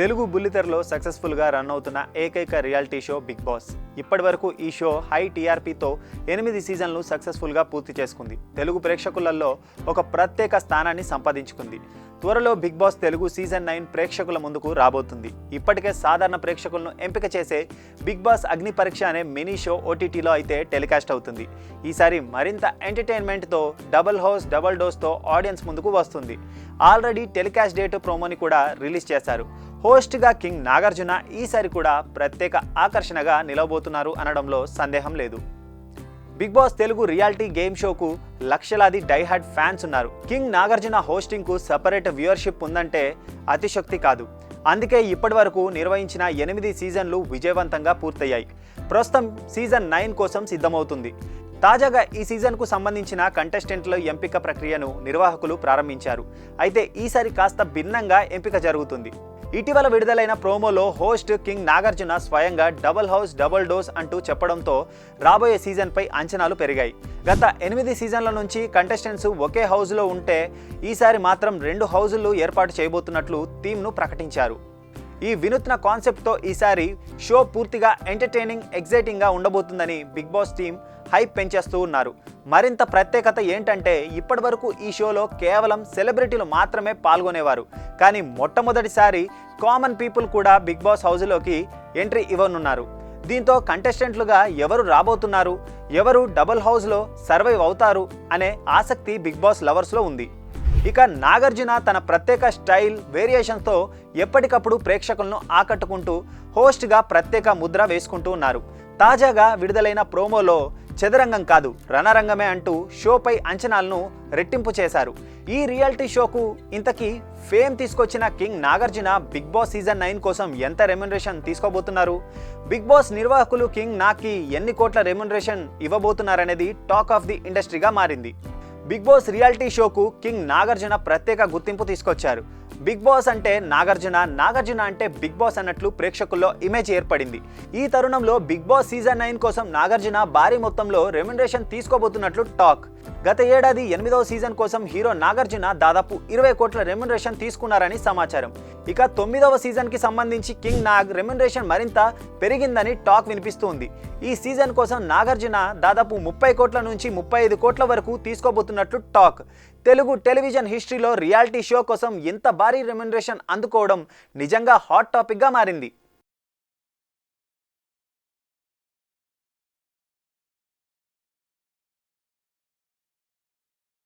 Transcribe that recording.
తెలుగు బుల్లితెరలో సక్సెస్ఫుల్గా రన్ అవుతున్న ఏకైక రియాలిటీ షో బిగ్ బాస్. ఇప్పటి వరకు ఈ షో హై టీఆర్పీతో ఎనిమిది సీజన్లు సక్సెస్ఫుల్గా పూర్తి చేసుకుంది. తెలుగు ప్రేక్షకులలో ఒక ప్రత్యేక స్థానాన్ని సంపాదించుకుంది. త్వరలో Big Boss Telugu season nine ప్రేక్షకుల ముందుకు రాబోతుంది. ఇప్పటికే సాధారణ ప్రేక్షకులను ఎంపిక చేసే బిగ్ బాస్ అగ్ని పరీక్ష అనే మినీ షో ఓటీటీలో అయితే టెలికాస్ట్ అవుతుంది. ఈసారి మరింత ఎంటర్టైన్మెంట్తో డబుల్ హౌస్ డబుల్ డోస్తో ఆడియన్స్ ముందుకు వస్తుంది. ఆల్రెడీ టెలికాస్ట్ డేట్ ప్రోమోని కూడా రిలీజ్ చేశారు. హోస్ట్గా కింగ్ నాగార్జున ఈసారి కూడా ప్రత్యేక ఆకర్షణగా నిలవబోతున్నారు అనడంలో సందేహం లేదు. Big Boss Telugu reality game షోకు లక్షలాది డైహార్డ్ ఫ్యాన్స్ ఉన్నారు. కింగ్ నాగార్జున హోస్టింగ్కు సపరేట్ వ్యూయర్షిప్ ఉందంటే అతిశక్తి కాదు. అందుకే ఇప్పటి వరకు నిర్వహించిన ఎనిమిది సీజన్లు విజయవంతంగా పూర్తయ్యాయి. ప్రస్తుతం సీజన్ నైన్ కోసం సిద్ధమవుతుంది. తాజాగా ఈ సీజన్కు సంబంధించిన కంటెస్టెంట్ల ఎంపిక ప్రక్రియను నిర్వాహకులు ప్రారంభించారు. అయితే ఈసారి కాస్త భిన్నంగా ఎంపిక జరుగుతుంది. ఇటీవల విడుదలైన ప్రోమోలో హోస్ట్ కింగ్ నాగార్జున స్వయంగా డబుల్ హౌస్ డబుల్ డోస్ అంటూ చెప్పడంతో రాబోయే సీజన్పై అంచనాలు పెరిగాయి. గత ఎనిమిది సీజన్ల నుంచి కంటెస్టెంట్స్ ఒకే హౌస్లో ఉంటే ఈసారి మాత్రం రెండు హౌజులు ఏర్పాటు చేయబోతున్నట్లు థీమ్ను ప్రకటించారు. ఈ వినూత్న కాన్సెప్ట్తో ఈసారి షో పూర్తిగా ఎంటర్టైనింగ్ ఎగ్జైటింగ్గా ఉండబోతుందని బిగ్ బాస్ టీం హైప్ పెంచేస్తూ ఉన్నారు. మరింత ప్రత్యేకత ఏంటంటే ఇప్పటి వరకు ఈ షోలో కేవలం సెలబ్రిటీలు మాత్రమే పాల్గొనేవారు. కానీ మొట్టమొదటిసారి కామన్ పీపుల్ కూడా బిగ్ బాస్ హౌస్లోకి ఎంట్రీ ఇవ్వనున్నారు. దీంతో కంటెస్టెంట్లుగా ఎవరు రాబోతున్నారు ఎవరు డబుల్ హౌస్లో సర్వైవ్ అవుతారు అనే ఆసక్తి బిగ్ బాస్ లవర్స్లో ఉంది. ఇక నాగార్జున తన ప్రత్యేక స్టైల్ వేరియేషన్తో ఎప్పటికప్పుడు ప్రేక్షకులను ఆకట్టుకుంటూ హోస్ట్గా ప్రత్యేక ముద్ర వేసుకుంటూ ఉన్నారు. తాజాగా విడుదలైన ప్రోమోలో చదరంగం కాదు రణరంగమే అంటూ షోపై అంచనాలను రెట్టింపు చేశారు. ఈ రియాలిటీ షోకు ఇంతకీ ఫేమ్ తీసుకొచ్చిన King Nagarjuna Big Boss season nine కోసం ఎంత రెమ్యునరేషన్ తీసుకోబోతున్నారు? బిగ్ బాస్ నిర్వాహకులు కింగ్ నాకి ఎన్ని కోట్ల రెమ్యునరేషన్ ఇవ్వబోతున్నారనేది టాక్ ఆఫ్ ది ఇండస్ట్రీగా మారింది. బిగ్ బాస్ రియాలిటీ షోకు కింగ్ నాగార్జున ప్రత్యేక గుర్తింపు తీసుకొచ్చారు. బిగ్ బాస్ అంటే నాగార్జున నాగార్జున అంటే బిగ్ బాస్ అన్నట్లు ప్రేక్షకుల్లో ఇమేజ్ ఏర్పడింది. ఈ తరుణంలో బిగ్ బాస్ సీజన్ నైన్ కోసం నాగార్జున భారీ మొత్తంలో రెమ్యునరేషన్ తీసుకోబోతున్నట్లు టాక్. గత ఏడాది ఎనిమిదవ సీజన్ కోసం హీరో నాగార్జున దాదాపు ఇరవై కోట్ల రెమ్యునరేషన్ తీసుకున్నారని సమాచారం. ఇక తొమ్మిదవ సీజన్కి సంబంధించి కింగ్ నాగ్ రెమ్యునరేషన్ మరింత పెరిగిందని టాక్ వినిపిస్తోంది. ఈ సీజన్ కోసం నాగార్జున దాదాపు ముప్పై కోట్ల నుంచి ముప్పై ఐదు కోట్ల వరకు తీసుకోబోతున్నట్లు టాక్. తెలుగు టెలివిజన్ హిస్టరీలో రియాలిటీ షో కోసం ఇంత భారీ రెమ్యునరేషన్ అందుకోవడం నిజంగా హాట్ టాపిక్గా మారింది.